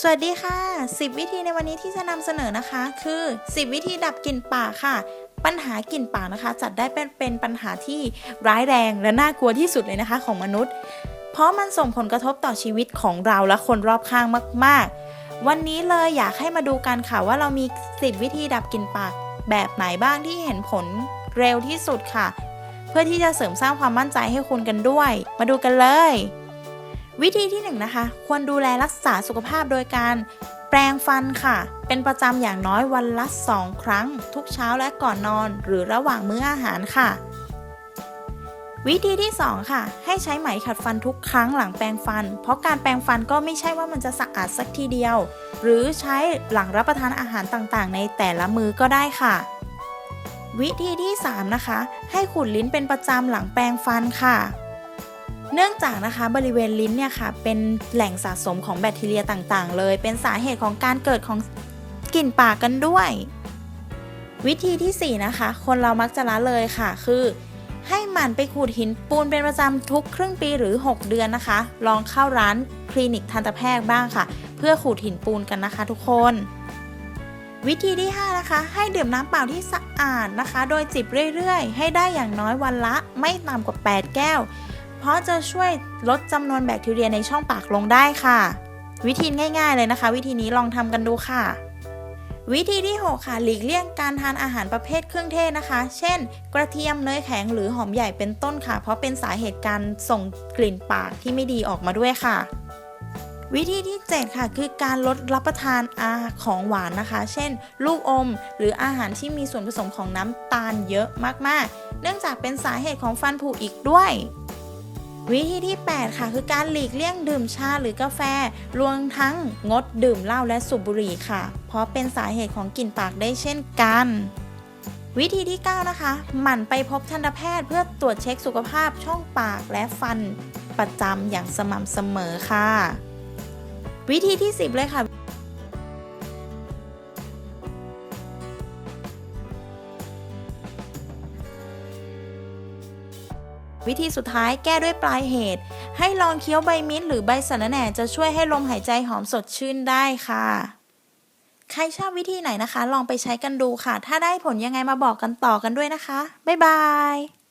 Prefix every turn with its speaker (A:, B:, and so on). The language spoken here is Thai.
A: สวัสดีค่ะ 10 วิธีในวันนี้ที่จะนำเสนอนะคะ คือ 10 วิธีดับกลิ่นปากค่ะ ปัญหากลิ่นปากนะคะ จัดได้เป็นเป็นปัญหาที่ร้ายแรงและน่ากลัวที่สุดเลยนะคะของมนุษย์ เพราะมันส่งผลกระทบต่อชีวิตของเราและคนรอบข้างมาก ๆ วันนี้เลยอยากให้มาดูกันค่ะว่าเรามี 10 วิธีดับกลิ่นปากแบบไหนบ้างที่เห็นผลเร็วที่สุดค่ะ เพื่อที่จะเสริมสร้างความมั่นใจให้คุณกันด้วย มาดูกันเลย วิธีที่1นงนะคะ ควรดูแลรักษาสุขภาพโดยการแปรงฟันค่ะ เป็นประจำอย่างน้อยวันละ2ครั้ง ทุกเช้าและก่อนนอน หรือระหว่างมื้ออาหารค่ะ วิธีที่ 2 ค่ะ ให้ใช้ไหมขัดฟันทุกครั้งหลังแปรงฟัน เพราะการแปรงฟันก็ไม่ใช่ว่ามันจะสะอาดสักทีเดียว หรือใช้หลังรับประทานอาหารต่างๆ ในแต่ละมื้อก็ได้ค่ะวิธีที่ 3 นะคะ ให้ขูดลิ้นเป็นประจำหลังแปรงฟันค่ะ เนื่องจากนะคะบริเวณลิ้นเนี่ยค่ะเป็นแหล่งสะสมของแบคทีเรียต่างๆ เลย เป็นสาเหตุของการเกิดของกลิ่นปากกันด้วย วิธีที่ 4 นะคะ คนเรามักจะละเลยค่ะ คือให้หมั่นไปขูดหินปูนเป็นประจำทุกครึ่งปีหรือ 6 เดือนนะคะ ลองเข้าร้านคลินิกทันตแพทย์บ้างค่ะ เพื่อขูดหินปูนกันนะคะทุกคน วิธีที่ 5 นะคะ ให้ดื่มน้ำเปล่าที่สะอาดนะคะ โดยจิบเรื่อยๆ ให้ได้อย่างน้อยวันละไม่ต่ำกว่า 8 แก้ว เพราะจะช่วยลดจำนวนแบคทีเรียในช่องปากลงได้ค่ะ วิธีง่ายๆเลยนะคะ วิธีนี้ลองทำกันดูค่ะ วิธีที่ 6 ค่ะ หลีกเลี่ยงการทานอาหารประเภทเครื่องเทศนะคะ เช่น กระเทียมเนยแข็งหรือหอมใหญ่เป็นต้นค่ะ เพราะเป็นสาเหตุการส่งกลิ่นปากที่ไม่ดีออกมาด้วยค่ะวิธีที่ 7 ค่ะ คือการลดรับประทานอาของหวานนะคะ เช่น ลูกอม หรืออาหารที่มีส่วนผสมของน้ำตาลเยอะมากๆ เนื่องจากเป็นสาเหตุของฟันผุอีกด้วย วิธีที่ 8 ค่ะ คือการหลีกเลี่ยงดื่มชาหรือกาแฟ รวมทั้งงดดื่มเหล้าและสูบบุหรี่ค่ะ เพราะเป็นสาเหตุของกลิ่นปากได้เช่นกัน วิธีที่ 9 นะคะ หมั่นไปพบทันตแพทย์เพื่อตรวจเช็คสุขภาพช่องปากและฟันประจำอย่างสม่ำเสมอค่ะ วิธีที่ 10 เลยค่ะ วิธีสุดท้ายแก้ด้วยปลายเหตุ ให้ลองเคี้ยวใบมิ้นท์หรือใบสะระแหน่จะช่วยให้ลมหายใจหอมสดชื่นได้ค่ะ ใครชอบวิธีไหนนะคะ ลองไปใช้กันดูค่ะ ถ้าได้ผลยังไงมาบอกกันต่อกันด้วยนะคะ บ๊ายบาย